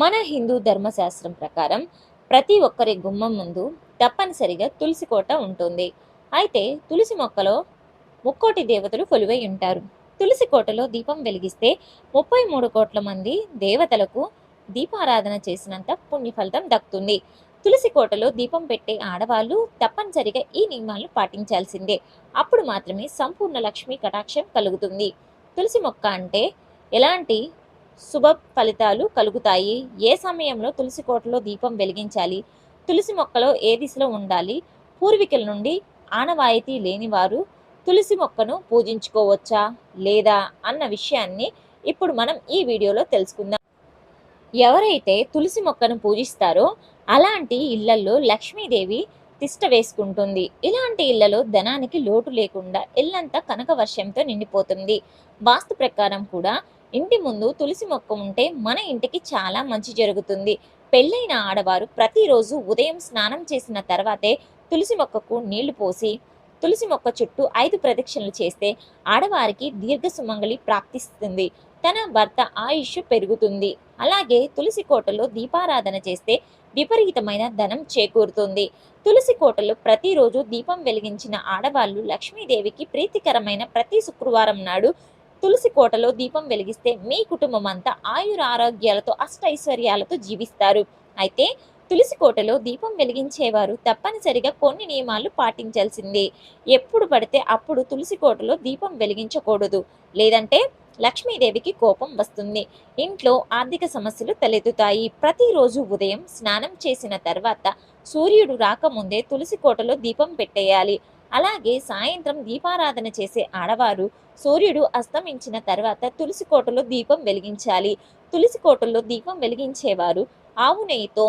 మన హిందూ ధర్మశాస్త్రం ప్రకారం ప్రతి ఒక్కరి గుమ్మం ముందు తప్పనిసరిగా తులసి కోట ఉంటుంది. అయితే తులసి మొక్కలో ముక్కోటి దేవతలు కొలువై ఉంటారు. తులసి కోటలో దీపం వెలిగిస్తే ముప్పై మూడు కోట్ల మంది దేవతలకు దీపారాధన చేసినంత పుణ్య ఫలితం దక్కుతుంది. తులసి కోటలో దీపం పెట్టే ఆడవాళ్ళు తప్పనిసరిగా ఈ నియమాలను పాటించాల్సిందే. అప్పుడు మాత్రమే సంపూర్ణ లక్ష్మీ కటాక్షం కలుగుతుంది. తులసి మొక్క అంటే ఎలాంటి శుభ ఫలితాలు కలుగుతాయి. ఏ సమయంలో తులసి కోటలో దీపం వెలిగించాలి? తులసి మొక్కలో ఏ దిశలో ఉండాలి? పూర్వీకుల నుండి ఆనవాయితీ లేనివారు తులసి మొక్కను పూజించుకోవచ్చా? లేదా? అన్న విషయాన్ని ఇప్పుడు మనం ఈ వీడియోలో తెలుసుకుందాం. ఎవరైతే తులసి మొక్కను పూజిస్తారో అలాంటి ఇళ్ళలో లక్ష్మీదేవి తిష్ట వేసుకుంటుంది. ఇలాంటి ఇళ్ళలో ధనానికి లోటు లేకుండా ఇల్లంతా కనక వర్షంతో నిండిపోతుంది. వాస్తు ప్రకారం కూడా ఇంటి ముందు తులసి మొక్క ఉంటే మన ఇంటికి చాలా మంచి జరుగుతుంది. పెళ్ళైన ఆడవారు ప్రతిరోజు ఉదయం స్నానం చేసిన తర్వాతే తులసి మొక్కకు నీళ్ళు పోసి తులసి మొక్క చుట్టూ ఐదు ప్రదక్షిణలు చేస్తే ఆడవారికి దీర్ఘ సుమంగళి ప్రాప్తిస్తుంది. తన భర్త ఆయుష్ పెరుగుతుంది. అలాగే తులసి కోటలో దీపారాధన చేస్తే విపరీతమైన ధనం చేకూరుతుంది. తులసి కోటలో ప్రతిరోజు దీపం వెలిగించిన ఆడవాళ్ళు లక్ష్మీదేవికి ప్రీతికరమైన ప్రతి శుక్రవారం నాడు తులసి కోటలో దీపం వెలిగిస్తే మీ కుటుంబం అంతా ఆయుర ఆరోగ్యాలతో అష్టైశ్వర్యాలతో జీవిస్తారు. అయితే తులసి కోటలో దీపం వెలిగించేవారు తప్పనిసరిగా కొన్ని నియమాలు పాటించాల్సిందే. ఎప్పుడు పడితే అప్పుడు తులసి కోటలో దీపం వెలిగించకూడదు. లేదంటే లక్ష్మీదేవికి కోపం వస్తుంది. ఇంట్లో ఆర్థిక సమస్యలు తలెత్తుతాయి. ప్రతిరోజు ఉదయం స్నానం చేసిన తర్వాత సూర్యుడు రాకముందే తులసి కోటలో దీపం పెట్టేయాలి. అలాగే సాయంత్రం దీపారాధన చేసే ఆడవారు సూర్యుడు అస్తమించిన తర్వాత తులసి కోటలో దీపం వెలిగించాలి. తులసి కోటలో దీపం వెలిగించేవారు ఆవు నెయ్యితో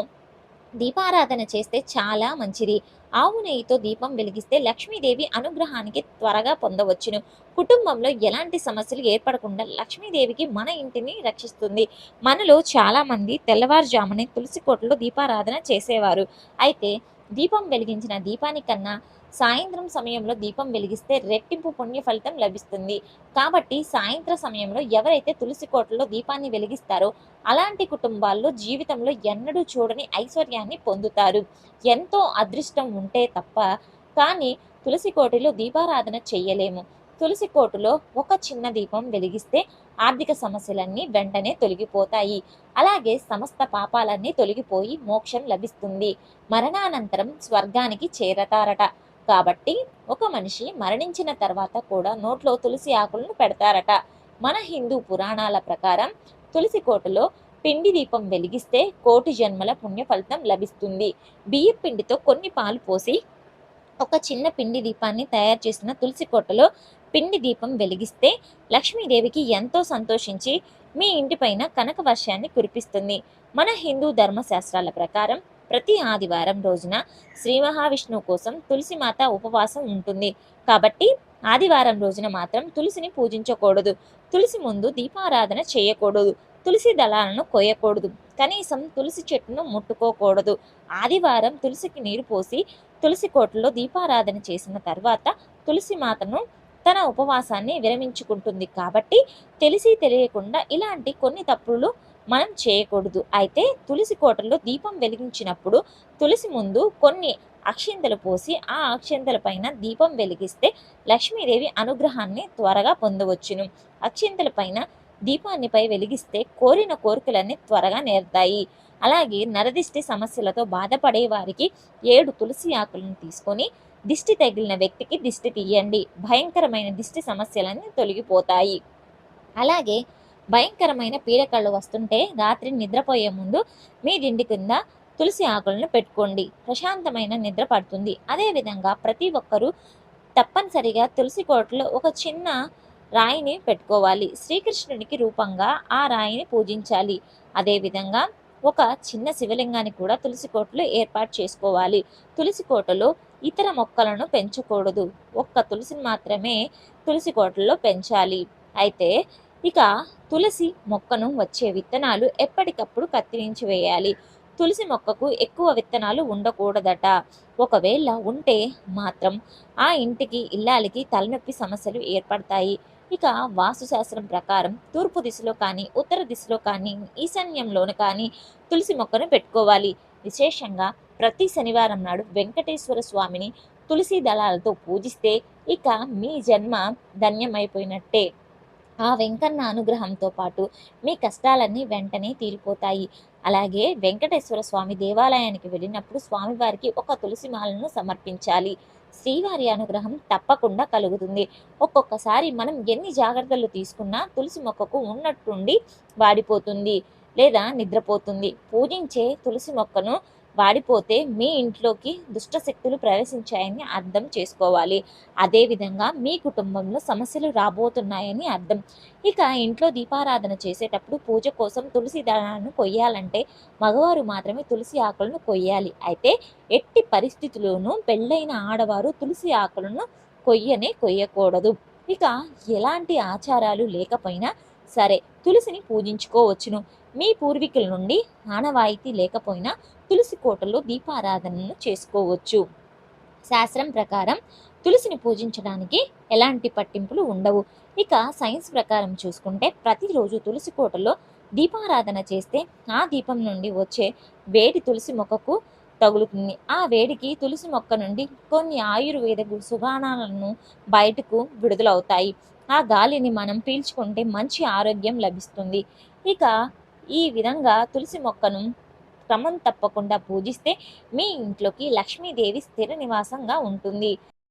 దీపారాధన చేస్తే చాలా మంచిది. ఆవు నెయ్యితో దీపం వెలిగిస్తే లక్ష్మీదేవి అనుగ్రహానికి త్వరగా పొందవచ్చును. కుటుంబంలో ఎలాంటి సమస్యలు ఏర్పడకుండా లక్ష్మీదేవికి మన ఇంటిని రక్షిస్తుంది. మనలో చాలామంది తెల్లవారుజామునే తులసి కోటలో దీపారాధన చేసేవారు. అయితే దీపం వెలిగించిన దీపానికన్నా సాయంత్రం సమయంలో దీపం వెలిగిస్తే రెట్టింపు పుణ్య ఫలితం లభిస్తుంది. కాబట్టి సాయంత్ర సమయంలో ఎవరైతే తులసి కోటలో దీపాన్ని వెలిగిస్తారో అలాంటి కుటుంబాల్లో జీవితంలో ఎన్నడూ చూడని ఐశ్వర్యాన్ని పొందుతారు. ఎంతో అదృష్టం ఉంటే తప్ప కానీ తులసి కోటలో దీపారాధన చెయ్యలేము తులసి కోటలో ఒక చిన్న దీపం వెలిగిస్తే ఆర్థిక సమస్యలన్నీ వెంటనే తొలగిపోతాయి. అలాగే సమస్త పాపాలన్నీ తొలగిపోయి మోక్షం లభిస్తుంది. మరణానంతరం స్వర్గానికి చేరతారట. కాబట్టి ఒక మనిషి మరణించిన తర్వాత కూడా నోట్లో తులసి ఆకులను పెడతారట. మన హిందూ పురాణాల ప్రకారం తులసి కోటలో పిండి దీపం వెలిగిస్తే కోటి జన్మల పుణ్య ఫలితం లభిస్తుంది. బియ్య పిండితో కొన్ని పాలు పోసి ఒక చిన్న పిండి దీపాన్ని తయారు చేసిన తులసి కోటలో పిండి దీపం వెలిగిస్తే లక్ష్మీదేవికి ఎంతో సంతోషించి మీ ఇంటిపైన కనక వర్షాన్ని కురిపిస్తుంది. మన హిందూ ధర్మశాస్త్రాల ప్రకారం ప్రతి ఆదివారం రోజున శ్రీ మహావిష్ణువు కోసం తులసి మాత ఉపవాసం ఉంటుంది. కాబట్టి ఆదివారం రోజున మాత్రం తులసిని పూజించకూడదు. తులసి ముందు దీపారాధన చేయకూడదు. తులసి దళాలను కోయకూడదు కనీసం తులసి చెట్టును ముట్టుకోకూడదు. ఆదివారం తులసికి నీరు పోసి తులసి కోటలో దీపారాధన చేసిన తర్వాత తులసి మాతను తన ఉపవాసాన్ని విరమించుకుంటుంది. కాబట్టి తెలిసి తెలియకుండా ఇలాంటి కొన్ని తప్పులు మనం చేయకూడదు. అయితే తులసి కోటలో దీపం వెలిగించినప్పుడు తులసి ముందు కొన్ని అక్షింతలు పోసి ఆ అక్షింతల పైన దీపం వెలిగిస్తే లక్ష్మీదేవి అనుగ్రహాన్ని త్వరగా పొందవచ్చును. అక్షింతల పైన దీపాన్నిపై వెలిగిస్తే కోరిన కోరికలన్నీ త్వరగా నేర్తాయి. అలాగే నరదిష్టి సమస్యలతో బాధపడే వారికి ఏడు తులసి ఆకులను తీసుకొని దిష్టి తగిలిన వ్యక్తికి దిష్టి తీయండి. భయంకరమైన దిష్టి సమస్యలన్నీ తొలగిపోతాయి. అలాగే భయంకరమైన పీడకళ్ళు వస్తుంటే రాత్రి నిద్రపోయే ముందు మీ దిండి కింద తులసి ఆకులను పెట్టుకోండి. ప్రశాంతమైన నిద్ర పడుతుంది. అదేవిధంగా ప్రతి ఒక్కరూ తప్పనిసరిగా తులసి కోటలో ఒక చిన్న రాయిని పెట్టుకోవాలి. శ్రీకృష్ణునికి రూపంగా ఆ రాయిని పూజించాలి. అదేవిధంగా ఒక చిన్న శివలింగాన్ని కూడా తులసి కోటలో ఏర్పాటు చేసుకోవాలి. తులసి కోటలో ఇతర మొక్కలను పెంచకూడదు. ఒక్క తులసిని మాత్రమే తులసి కోటల్లో పెంచాలి. అయితే ఇక తులసి మొక్కను వచ్చే విత్తనాలు ఎప్పటికప్పుడు కత్తిరించి వేయాలి. తులసి మొక్కకు ఎక్కువ విత్తనాలు ఉండకూడదట. ఒకవేళ ఉంటే మాత్రం ఆ ఇంటికి ఇల్లాలికి తలనొప్పి సమస్యలు ఏర్పడతాయి. ఇక వాస్తుశాస్త్రం ప్రకారం తూర్పు దిశలో కానీ ఉత్తర దిశలో కానీ ఈశాన్యంలోను కానీ తులసి మొక్కను పెట్టుకోవాలి. విశేషంగా ప్రతి శనివారం నాడు వెంకటేశ్వర స్వామిని తులసి దళాలతో పూజిస్తే ఇక మీ జన్మ ధన్యమైపోయినట్టే. ఆ వెంకన్న అనుగ్రహంతో పాటు మీ కష్టాలన్నీ వెంటనే తీరిపోతాయి. అలాగే వెంకటేశ్వర స్వామి దేవాలయానికి వెళ్ళినప్పుడు స్వామివారికి ఒక తులసి మాలను సమర్పించాలి. శ్రీవారి అనుగ్రహం తప్పకుండా కలుగుతుంది. ఒక్కొక్కసారి మనం ఎన్ని జాగ్రత్తలు తీసుకున్నా తులసి మొక్కకు ఉన్నట్టుండి వాడిపోతుంది లేదా నిద్రపోతుంది. పూజించే తులసి మొక్కను వాడిపోతే మీ ఇంట్లోకి దుష్ట శక్తులు ప్రవేశించాయని అర్థం చేసుకోవాలి. అదేవిధంగా మీ కుటుంబంలో సమస్యలు రాబోతున్నాయని అర్థం. ఇక ఇంట్లో దీపారాధన చేసేటప్పుడు పూజ కోసం తులసి దళాలను కొయ్యాలంటే మగవారు మాత్రమే తులసి ఆకులను కొయ్యాలి. అయితే ఎట్టి పరిస్థితుల్లోనూ పెళ్ళైన ఆడవారు తులసి ఆకులను కొయ్యనే కొయ్యకూడదు. ఇక ఎలాంటి ఆచారాలు లేకపోయినా సరే తులసిని పూజించుకోవచ్చును. మీ పూర్వీకుల నుండి ఆనవాయితీ లేకపోయినా తులసి కోటలో దీపారాధనను చేసుకోవచ్చు. శాస్త్రం ప్రకారం తులసిని పూజించడానికి ఎలాంటి పట్టింపులు ఉండవు. ఇక సైన్స్ ప్రకారం చూసుకుంటే ప్రతిరోజు తులసి కోటలో దీపారాధన చేస్తే ఆ దీపం నుండి వచ్చే వేడి తులసి మొక్కకు తగులుతుంది. ఆ వేడికి తులసి మొక్క నుండి కొన్ని ఆయుర్వేద సుగాణాలను బయటకు విడుదలవుతాయి. ఆ గాలిని మనం పీల్చుకుంటే మంచి ఆరోగ్యం లభిస్తుంది. ఇక ఈ విధంగా తులసి మొక్కను క్రమం తప్పకుండా పూజిస్తే మీ ఇంట్లోకి లక్ష్మీదేవి స్థిర నివాసంగా ఉంటుంది.